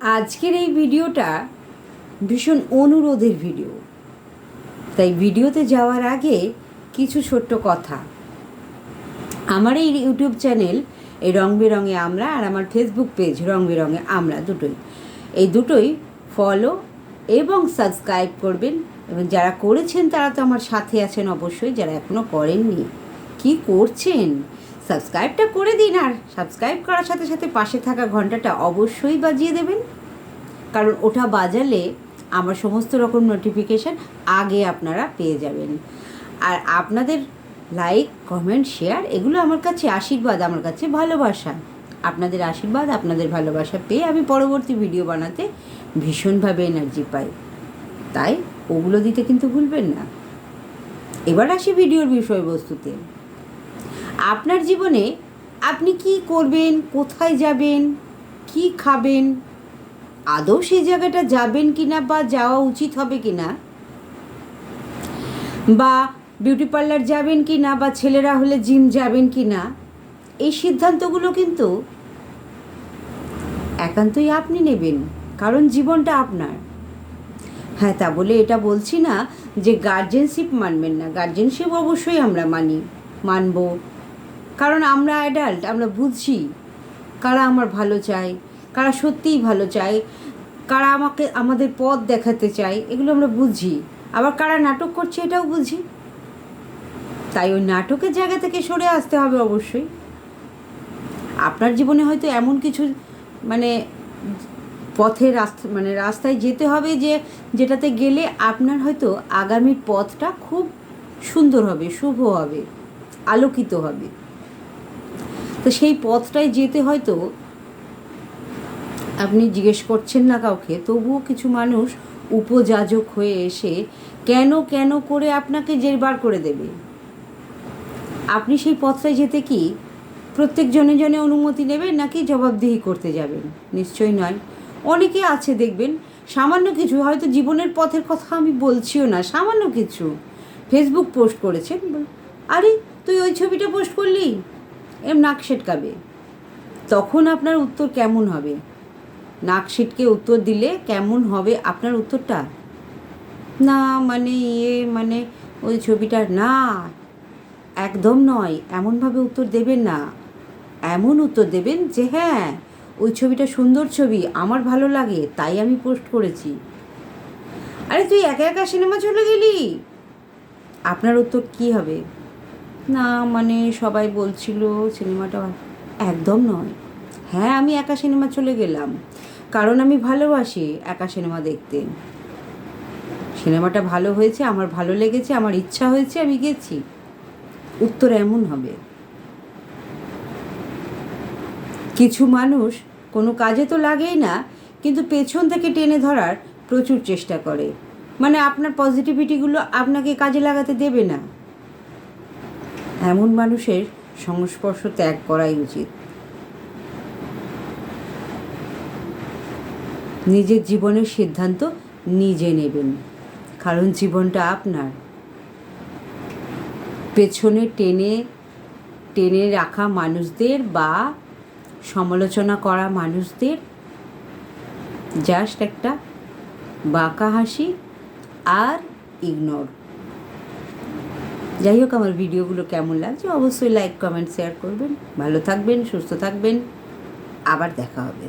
আজকের এই ভিডিওটা ভীষণ অনুরোধের ভিডিও। তাই ভিডিওতে যাওয়ার আগে কিছু ছোট্ট কথা। আমার এই ইউটিউব চ্যানেল, এই রং বেরঙে আমরা আর আমার ফেসবুক পেজ রং বেরঙে আমরা দুটোই। এই দুটোই ফলো এবং সাবস্ক্রাইব করবেন। এবং যারা করেছেন তারা তো আমার সাথে আছেন অবশ্যই, যারা এখনও করেননি। কি করছেন? সাবস্ক্রাইবটা করে দিন আর সাবস্ক্রাইব করার সাথে সাথে পাশে থাকা ঘন্টাটা অবশ্যই বাজিয়ে দেবেন। কারণ ওটা বাজালে আমার সমস্ত রকম নোটিফিকেশান আগে আপনারা পেয়ে যাবেন। আর আপনাদের লাইক কমেন্ট শেয়ার এগুলো আমার কাছে আশীর্বাদ, আমার কাছে ভালোবাসা। আপনাদের আশীর্বাদ, আপনাদের ভালোবাসা পেয়ে আমি পরবর্তী ভিডিও বানাতে ভীষণভাবে এনার্জি পাই। তাই ওগুলো দিতে কিন্তু ভুলবেন না। এবার আসি ভিডিওর বিষয়বস্তুতে। আপনার জীবনে আপনি কি করবেন? কোথায় যাবেন? কি খাবেন? আদৌ সেই জায়গাটা যাবেন কিনা বা যাওয়া উচিত হবে কিনা? বা বিউটি পার্লার যাবেন কি না বা ছেলেরা হলে জিম যাবেন কি না এই সিদ্ধান্তগুলো কিন্তু একান্তই আপনি নেবেন, কারণ জীবনটা আপনার। হ্যাঁ তা বলে এটা বলছি না যে গার্জেনশিপ মানবেন না। গার্জেনশিপ অবশ্যই আমরা মানি, মানব। কারণ আমরা অ্যাডাল্ট আমরা বুঝছি কারা আমার ভালো চায় কারা সত্যিই ভালো চায়, কারা আমাকে, আমাদের পথ দেখাতে চায়, এগুলো আমরা বুঝি। আবার কারা নাটক করছে এটাও বুঝি। তাই ওই নাটকের জায়গা থেকে সরে আসতে হবে অবশ্যই। আপনার জীবনে হয়তো এমন কিছু মানে পথে রাস্তা মানে রাস্তায় যেতে হবে যে, যেটাতে গেলে আপনার হয়তো আগামীর পথটা খুব সুন্দর হবে, শুভ হবে, আলোকিত হবে। তো সেই পথটায় যেতে হয়তো আপনি জিজ্ঞেস করছেন না কাউকে, তবুও কিছু মানুষ উপযাজক হয়ে এসে কেন কেন করে আপনাকে জেরবার করে দেবে? আপনি সেই পথটায় যেতে কি প্রত্যেক জনে জনে অনুমতি নেবেন নাকি জবাবদিহি করতে যাবেন? নিশ্চয়ই নয়। অনেকে আছে, দেখবেন, সামান্য কিছু, হয়তো জীবনের পথের কথা আমি বলছিও না, সামান্য কিছু। ফেসবুক পোস্ট করেছেন আরে, তুই ওই ছবিটা পোস্ট করলি? এম নাক সেটকাবে তখন আপনার উত্তর কেমন হবে? নাক সিটকে উত্তর দিলে কেমন হবে আপনার উত্তরটা? না মানে ইয়ে মানে ওই ছবিটা না। একদম নয়, এমনভাবে উত্তর দেবেন না। এমন উত্তর দেবেন যে হ্যাঁ ওই ছবিটা সুন্দর ছবি, আমার ভালো লাগে, তাই আমি পোস্ট করেছি। আরে, তুই একা একা সিনেমা চলে গেলি? আপনার উত্তর কি হবে? না মানে সবাই বলছিল, সিনেমাটা একদম নয়। হ্যাঁ আমি একা সিনেমা চলে গেলাম। কারণ আমি ভালোবাসি একা সিনেমা দেখতে। সিনেমাটা ভালো হয়েছে, আমার ভালো লেগেছে, আমার ইচ্ছা হয়েছে, আমি গেছি। উত্তর এমন হবে। কিছু মানুষ কোনো কাজে তো লাগেই না, কিন্তু পেছন থেকে টেনে ধরার প্রচুর চেষ্টা করে। মানে আপনার পজিটিভিটিগুলো আপনাকে কাজে লাগাতে দেবে না। এমন মানুষের সংস্পর্শ ত্যাগ করাই উচিত। নিজের জীবনের সিদ্ধান্ত নিজে নেবেন। কারণ জীবনটা আপনার। পেছনে টেনে টেনে রাখা মানুষদের বা সমালোচনা করা মানুষদের জাস্ট একটা বাঁকা হাসি আর ইগনোর যাই হোক, আমার ভিডিওগুলো কেমন লাগছে অবশ্যই লাইক কমেন্ট শেয়ার করবেন। ভালো থাকবেন, সুস্থ থাকবেন। আবার দেখা হবে।